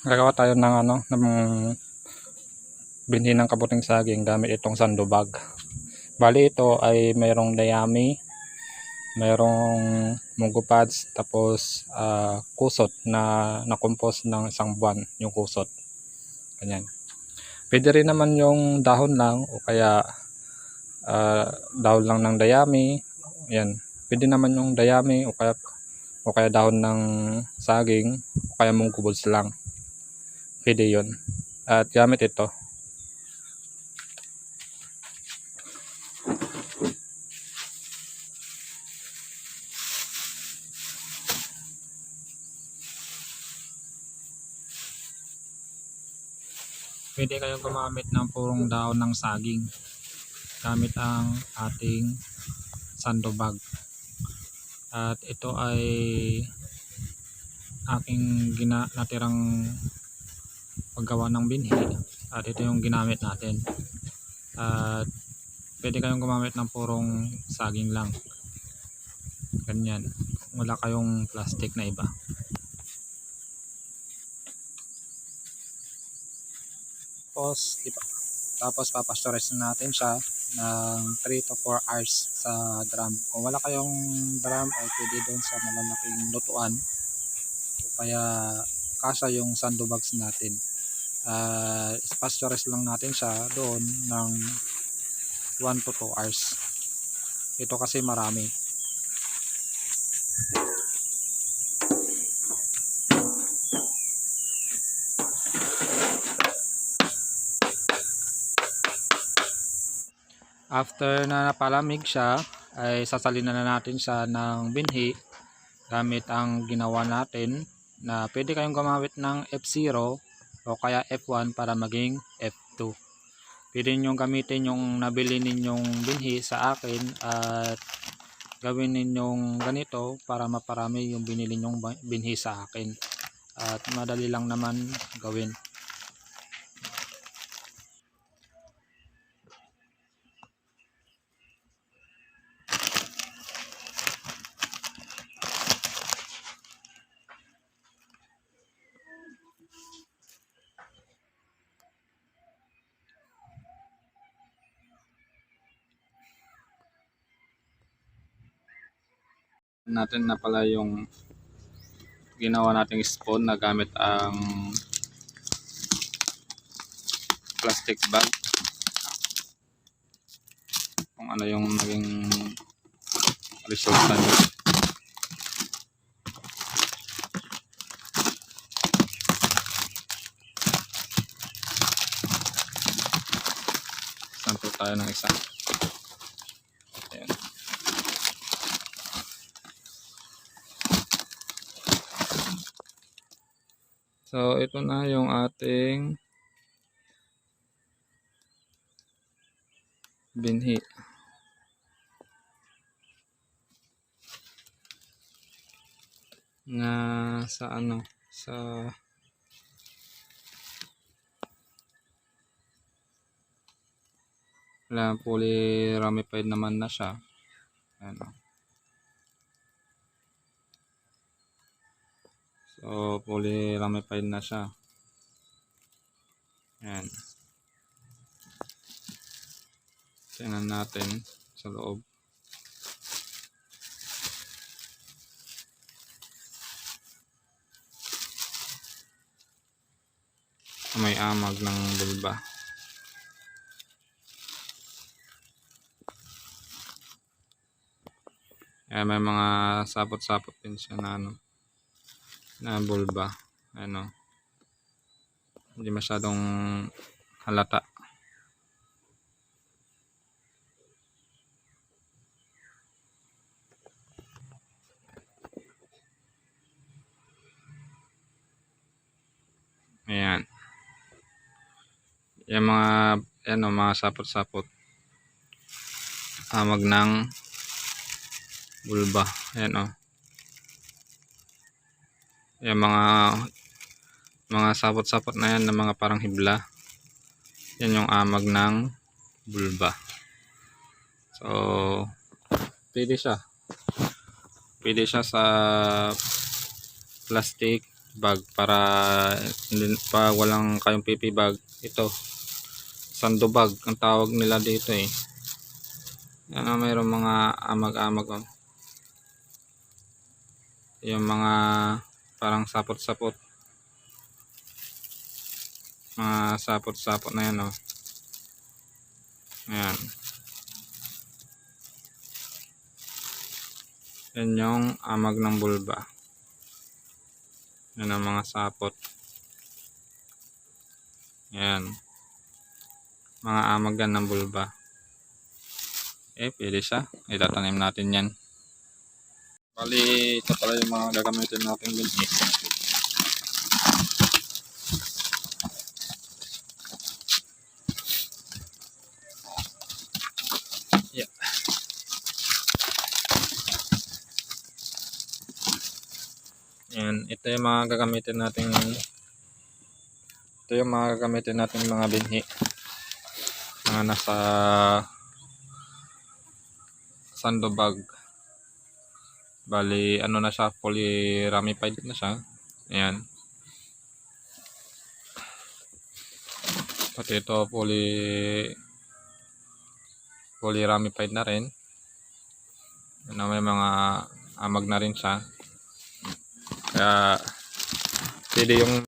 Gagawa tayo ng ano, ng binhi ng kabuting saging gamit itong sandubag. Bali ito ay mayroong dayami, mayroong munggo pads, tapos ah, kusot na na-compose ng isang buwan yung kusot. Ganyan. Pwede rin naman yung dahon lang o kaya ah, dahon lang ng dayami. Yan. Pwede naman yung dayami o kaya o kaya dahon ng saging o kaya munggo buds lang. Pwede yun. At gamit ito. Pwede kayong gumamit ng purong dahon ng saging. Gamit ang ating sandobag. At ito ay aking gina natirang paggawa ng binhi at ito yung ginamit natin. At pwede kayong gumamit ng purong saging lang. Ganyan. Wala kayong plastic na iba. Tapos ipa, tapos papasturize natin siya ng 3 to 4 hours sa drum. Kung wala kayong drum ay pwede doon sa malalaking lutuan. O kaya kasa yung sandbags natin uh, pasteurize lang natin siya doon ng 1 to 2 hours. Ito kasi marami. After na napalamig siya ay sasalina na natin siya ng binhi gamit ang ginawa natin na pwede kayong gumamit ng F0 o kaya F1 para maging F2 pwede nyo gamitin yung nabili ninyong binhi sa akin at gawin ninyong ganito para maparami yung binili nyong binhi sa akin. At madali lang naman gawin natin na pala yung ginawa nating spoon na gamit ang plastic bag. Kung ano yung naging resulta niya. Sample tayo ng isa So, ito na yung ating binhi. Na sa ano, sa wala, polyramified naman na siya. Ano. So, polyramified na siya. Ayan. Tingnan natin sa loob. May amag ng bulba. Ayan, may mga sapot-sapot din siya na ano na bulba. Ano? Hindi masyadong halata. Ayan. Yung mga ano mga sapot-sapot. Amag ng bulba. Ayan o yung mga mga sapot-sapot na yan na mga parang hibla. Yan yung amag ng bulba. So pwede siya. Pwede siya sa plastic bag para pa walang kayong PP bag. Ito sando bag ang tawag nila dito eh. Yan o mayroong mga amag-amag oh. yung mga parang sapot-sapot mga sapot-sapot na yan oh. Ayan. Yan yung amag ng bulba. Yan ang mga sapot. Yan. Mga amag yan ng bulba. Eh, pwede siya. Itatanim natin yan. Bali, ito pala yung mga gagamitin natin binhi. Yeah. Yan, ito yung mga gagamitin natin ito yung mga gagamitin natin mga binhi. Mga nasa sando bag. Bali, ano na siya, polyramified na siya. Ayan. Pati ito, poly polyramified na rin. Ano, may mga amag na rin siya. Kaya, pwede yung